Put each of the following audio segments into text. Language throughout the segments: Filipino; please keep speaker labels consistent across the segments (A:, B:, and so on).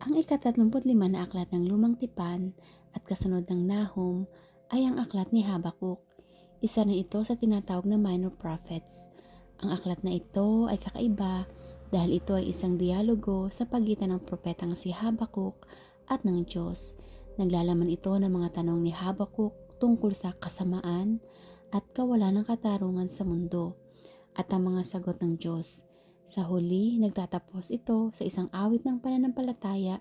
A: Ang ikatatlumput-lima na aklat ng Lumang Tipan at kasunod ng Nahum ay ang aklat ni Habakuk. Isa na ito sa tinatawag na minor prophets. Ang aklat na ito ay kakaiba dahil ito ay isang dialogo sa pagitan ng propetang si Habakuk at ng Diyos. Naglalaman ito ng mga tanong ni Habakuk tungkol sa kasamaan at kawalan ng katarungan sa mundo at ang mga sagot ng Diyos. Sa huli, nagtatapos ito sa isang awit ng pananampalataya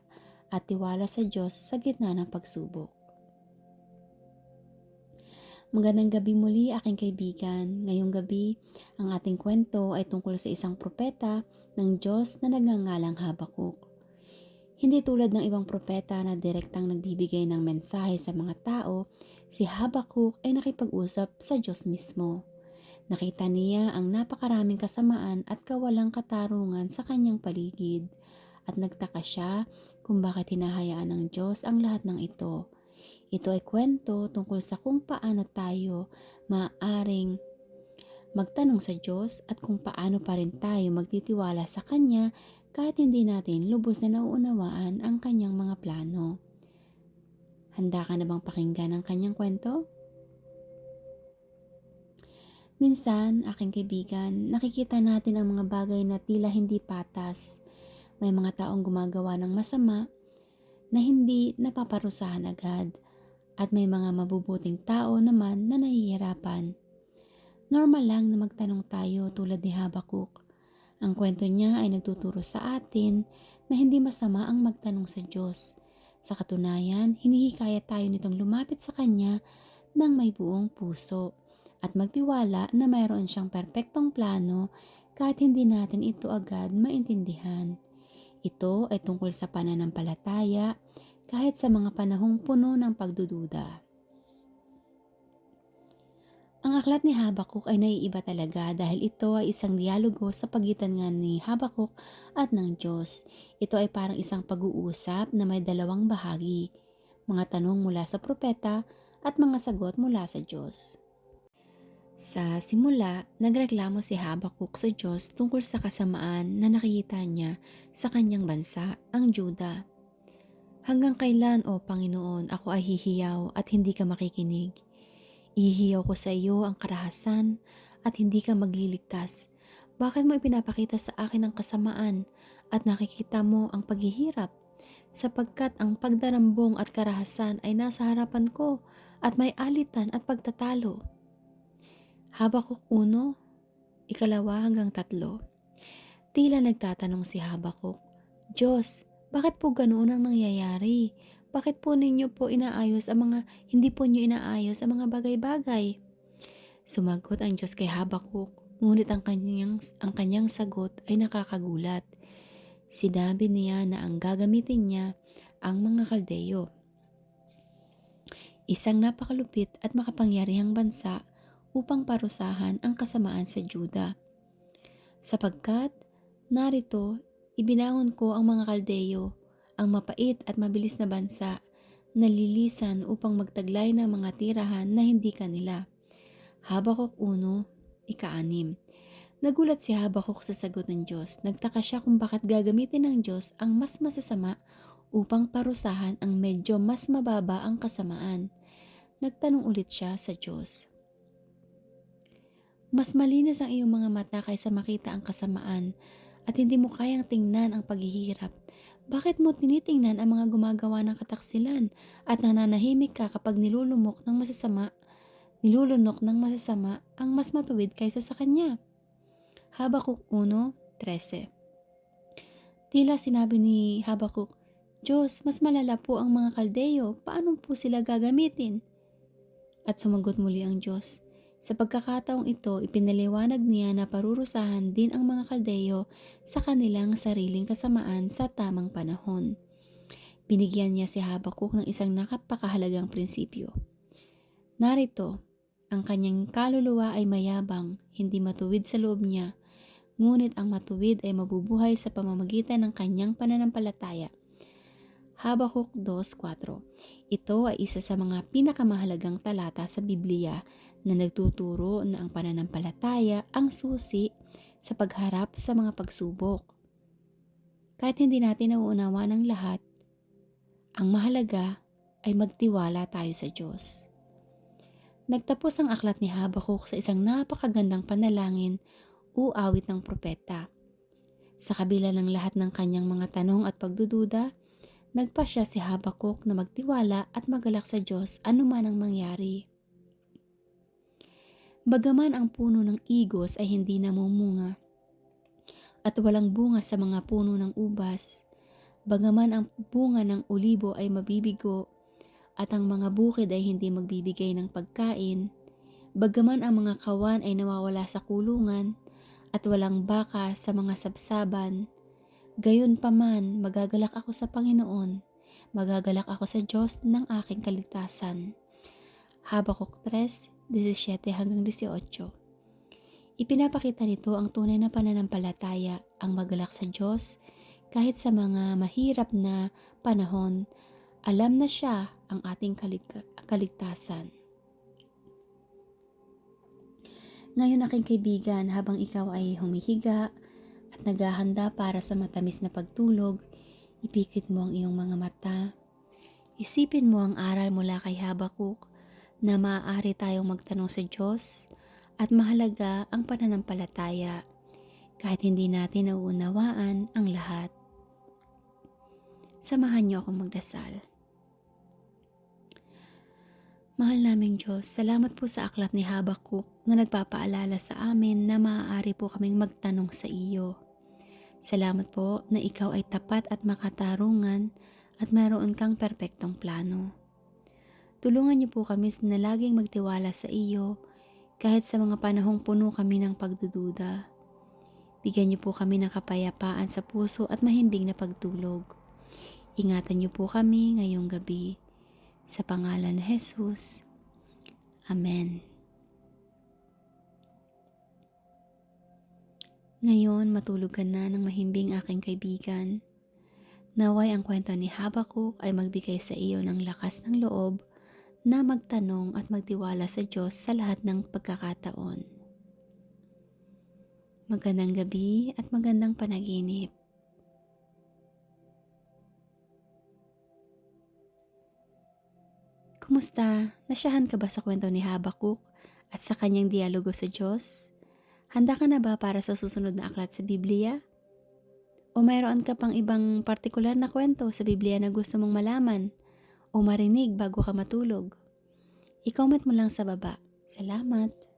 A: at tiwala sa Diyos sa gitna ng pagsubok. Magandang gabi muli aking kaibigan. Ngayong gabi, ang ating kwento ay tungkol sa isang propeta ng Diyos na nagngangalang Habakuk. Hindi tulad ng ibang propeta na direktang nagbibigay ng mensahe sa mga tao, si Habakuk ay nakipag-usap sa Diyos mismo. Nakita niya ang napakaraming kasamaan at kawalang katarungan sa kanyang paligid at nagtaka siya kung bakit hinahayaan ng Diyos ang lahat ng ito. Ito ay kwento tungkol sa kung paano tayo maaaring magtanong sa Diyos at kung paano pa rin tayo magtitiwala sa Kanya kahit hindi natin lubos na nauunawaan ang Kanyang mga plano. Handa ka na bang pakinggan ang Kanyang kwento? Minsan, aking kaibigan, nakikita natin ang mga bagay na tila hindi patas. May mga taong gumagawa ng masama na hindi napaparusahan agad at may mga mabubuting tao naman na nahihirapan. Normal lang na magtanong tayo tulad ni Habakuk. Ang kwento niya ay nagtuturo sa atin na hindi masama ang magtanong sa Diyos. Sa katunayan, hinihikayat tayo nitong lumapit sa Kanya ng may buong puso at magtiwala na mayroon siyang perpektong plano kahit hindi natin ito agad maintindihan. Ito ay tungkol sa pananampalataya kahit sa mga panahong puno ng pagdududa. Ang aklat ni Habakuk ay naiiba talaga dahil ito ay isang dialogo sa pagitan nga ni Habakuk at ng Diyos. Ito ay parang isang pag-uusap na may dalawang bahagi, mga tanong mula sa propeta at mga sagot mula sa Diyos. Sa simula, nagreklamo si Habakuk sa Diyos tungkol sa kasamaan na nakikita niya sa kanyang bansa, ang Juda. Hanggang kailan, O Panginoon, ako ay hihiyaw at hindi ka makikinig? Ihihiyaw ko sa iyo ang karahasan at hindi ka magliligtas. Bakit mo ipinapakita sa akin ang kasamaan at nakikita mo ang paghihirap? Sapagkat ang pagdarambong at karahasan ay nasa harapan ko at may alitan at pagtatalo. Habakuk 1, ikalawa hanggang tatlo. Tila nagtatanong si Habakuk, Diyos, bakit po ganoon ang nangyayari? Bakit po ninyo po inaayos ang mga, hindi po ninyo inaayos ang mga bagay-bagay? Sumagot ang Diyos kay Habakuk, ngunit ang kanyang, ang kanyang sagot ay nakakagulat. Sinabi niya na ang gagamitin niya ang mga kaldeyo. Isang napakalupit at makapangyarihang bansa upang parusahan ang kasamaan sa Juda. Sapagkat, narito, ibinangon ko ang mga kaldeyo, ang mapait at mabilis na bansa, na lilisan upang magtaglay ng mga tirahan na hindi kanila. Habakuk 1, ika-6. Nagulat si Habakuk sa sagot ng Diyos. Nagtaka siya kung bakit gagamitin ng Diyos ang mas masasama upang parusahan ang medyo mas mababa ang kasamaan. Nagtanong ulit siya sa Diyos. Mas malinis ang iyong mga mata kaysa makita ang kasamaan at hindi mo kayang tingnan ang paghihirap. Bakit mo tinitingnan ang mga gumagawa ng kataksilan at nananahimik ka kapag nilulumok ng masasama, nilulunok ng masasama ang mas matuwid kaysa sa kanya? Habakuk 1.13 Tila sinabi ni Habakuk, Diyos, mas malala po ang mga kaldeyo, paano po sila gagamitin? At sumagot muli ang Diyos, sa pagkakataong ito, ipinaliwanag niya na parurusahan din ang mga kaldeyo sa kanilang sariling kasamaan sa tamang panahon. Binigyan niya si Habakuk ng isang nakapakahalagang prinsipyo. Narito, ang kanyang kaluluwa ay mayabang, hindi matuwid sa loob niya, ngunit ang matuwid ay mabubuhay sa pamamagitan ng kanyang pananampalataya. Habakuk 2.4 Ito ay isa sa mga pinakamahalagang talata sa Biblia na nagtuturo na ang pananampalataya ang susi sa pagharap sa mga pagsubok. Kahit hindi natin nauunawa ng lahat, Ang mahalaga ay magtiwala tayo sa Diyos. Nagtapos ang aklat ni Habakuk sa isang napakagandang panalangin o awit ng propeta. Sa kabila ng lahat ng kanyang mga tanong at pagdududa, nagpa siya si Habakuk na magtiwala at magalak sa Diyos anuman ang mangyari. Bagaman ang puno ng igos ay hindi namumunga at walang bunga sa mga puno ng ubas, bagaman ang bunga ng olibo ay mabibigo at ang mga bukid ay hindi magbibigay ng pagkain, bagaman ang mga kawan ay nawawala sa kulungan at walang baka sa mga sabsaban, gayon paman magagalak ako sa Panginoon, magagalak ako sa Diyos ng aking kaligtasan. Habakuk 3, 17 hanggang 18. Ipinapakita nito ang tunay na pananampalataya, ang magalak sa Diyos, kahit sa mga mahirap na panahon, alam na siya ang ating kalig- kaligtasan. Ngayon aking kaibigan, habang ikaw ay humihiga at naghahanda para sa matamis na pagtulog, ipikit mo ang iyong mga mata. Isipin mo ang aral mula kay Habakuk na maaari tayong magtanong sa Diyos at mahalaga ang pananampalataya kahit hindi natin nauunawaan ang lahat. Samahan niyo akong magdasal. Mahal naming Diyos, salamat po sa aklat ni Habakuk na nagpapaalala sa amin na maaari po kaming magtanong sa iyo. Salamat po na ikaw ay tapat at makatarungan at mayroon kang perpektong plano. Tulungan niyo po kami na laging magtiwala sa iyo kahit sa mga panahong puno kami ng pagdududa. Bigyan niyo po kami ng kapayapaan sa puso at mahimbing na pagtulog. Ingatan niyo po kami ngayong gabi. Sa pangalan ni Jesus. Amen. Ngayon, matulog ka na ng mahimbing aking kaibigan. Naway ang kwento ni Habakuk ay magbigay sa iyo ng lakas ng loob na magtanong at magtiwala sa Diyos sa lahat ng pagkakataon. Magandang gabi at magandang panaginip. Kumusta? Nasyahan ka ba sa kwento ni Habakuk at sa kanyang dialogo sa Diyos? Handa ka na ba para sa susunod na aklat sa Biblia? O mayroon ka pang ibang partikular na kwento sa Biblia na gusto mong malaman o marinig bago ka matulog? I-comment mo lang sa baba. Salamat!